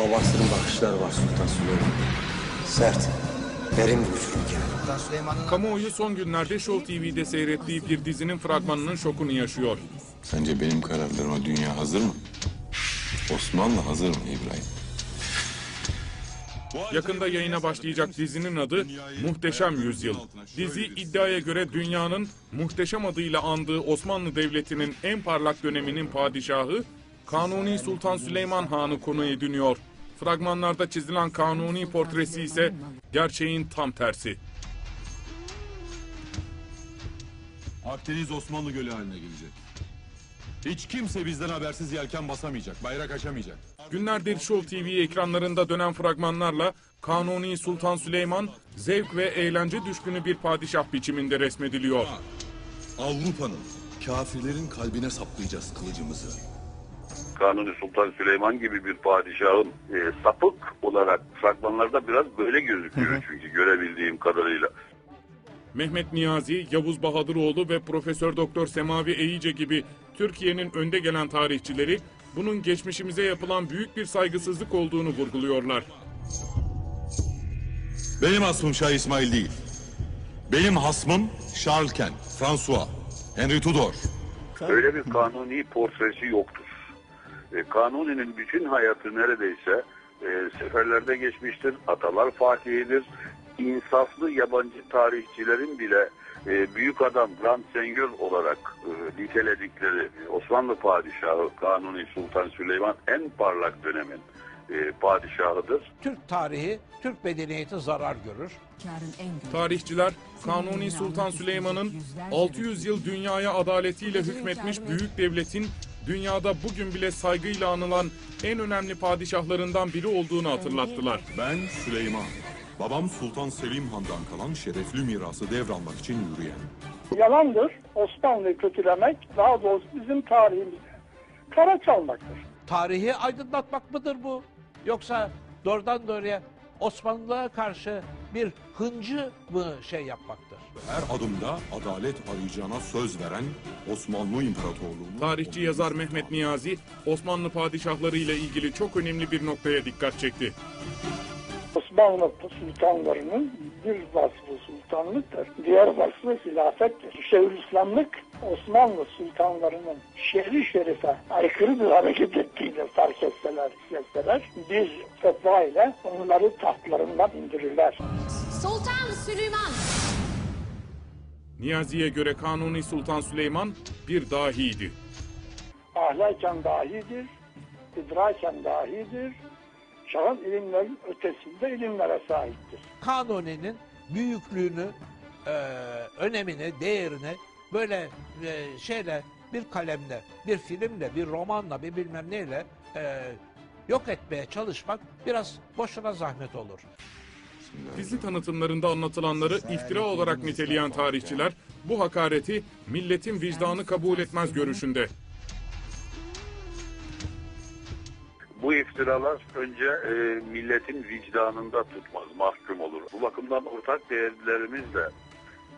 Babasının bakışlar var Sultan Süleyman. Sert, derin bir Süleyman'ın Kamuoyu son günlerde Show TV'de seyrettiği bir dizinin fragmanının şokunu yaşıyor. Sence benim kararlarıma dünya hazır mı? Osmanlı hazır mı İbrahim? Yakında yayına başlayacak dizinin adı Muhteşem Yüzyıl. Dizi iddiaya göre dünyanın muhteşem adıyla andığı Osmanlı Devleti'nin en parlak döneminin padişahı Kanuni Sultan Süleyman Han'ı konu ediniyor. Fragmanlarda çizilen Kanuni portresi ise gerçeğin tam tersi. Akdeniz Osmanlı Gölü haline gelecek. Hiç kimse bizden habersiz yelken basamayacak, bayrak açamayacak. Günlerdir Show TV ekranlarında dönen fragmanlarla Kanuni Sultan Süleyman zevk ve eğlence düşkünü bir padişah biçiminde resmediliyor. Avrupa'nın, kafirlerin kalbine saplayacağız kılıcımızı. Kanuni Sultan Süleyman gibi bir padişahın e, sapık olarak fragmanlarda biraz böyle gözüküyor çünkü görebildiğim kadarıyla. Mehmet Niyazi, Yavuz Bahadıroğlu ve Profesör Doktor Semavi Eyice gibi Türkiye'nin önde gelen tarihçileri bunun geçmişimize yapılan büyük bir saygısızlık olduğunu vurguluyorlar. Benim hasmım Şah İsmail değil. Benim hasmım Charles Kent, François, Henry Tudor. Öyle bir kanuni portresi yoktur. E, kanuni'nin bütün hayatı neredeyse e, seferlerde geçmiştir. Atalar Fatih'idir. İnsaflı yabancı tarihçilerin bile e, büyük adam Grand Sengör olarak e, niteledikleri Osmanlı padişahı Kanuni Sultan Süleyman en parlak dönemin e, padişahıdır. Türk tarihi, Türk medeniyeti zarar görür. Tarihçiler, Kanuni Sultan Süleyman'ın 600 yıl dünyaya adaletiyle hükmetmiş büyük devletin dünyada bugün bile saygıyla anılan en önemli padişahlarından biri olduğunu hatırlattılar. Ben Süleyman. Babam Sultan Selim Han'dan kalan şerefli mirası devralmak için yürüyen. yalandır. Osmanlı'yı kötülemek, daha doğrusu bizim tarihimizi kara çalmaktır. Tarihi aydınlatmak mıdır bu? Yoksa doğrudan doğruya Osmanlı'ya karşı bir hıncı mı şey yapmaktır? Her adımda adalet arayacağına söz veren Osmanlı İmparatorluğu'nu... Tarihçi yazar Mehmet Niyazi, Osmanlı padişahları ile ilgili çok önemli bir noktaya dikkat çekti. Osmanlı sultanlarının bir vasfı sultanlıktır. Diğer vasfı hilafettir. Şeyhülislamlık Osmanlı sultanlarının şerri şerife aykırı bir hareket ettiğini fark etseler, hissetseler bir fetva ile onları tahtlarından indirirler. Sultan Süleyman. Niyazi'ye göre Kanuni Sultan Süleyman bir dahiydi. ahlaken dahidir, idraken dahidir, şahın ilimlerin ötesinde ilimlere sahiptir. Kanuni'nin büyüklüğünü, e, önemini, değerini böyle e, şeyle bir kalemle, bir filmle, bir romanla, bir bilmem neyle e, yok etmeye çalışmak biraz boşuna zahmet olur. Dizi tanıtımlarında anlatılanları iftira olarak niteleyen tarihçiler bu hakareti milletin vicdanı kabul etmez görüşünde. Bu iftiralar önce e, milletin vicdanında tutmaz, mahkum olur. Bu bakımdan ortak değerlerimizle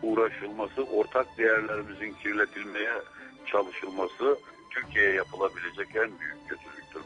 uğraşılması, ortak değerlerimizin kirletilmeye çalışılması Türkiye'ye yapılabilecek en büyük kötülüktür.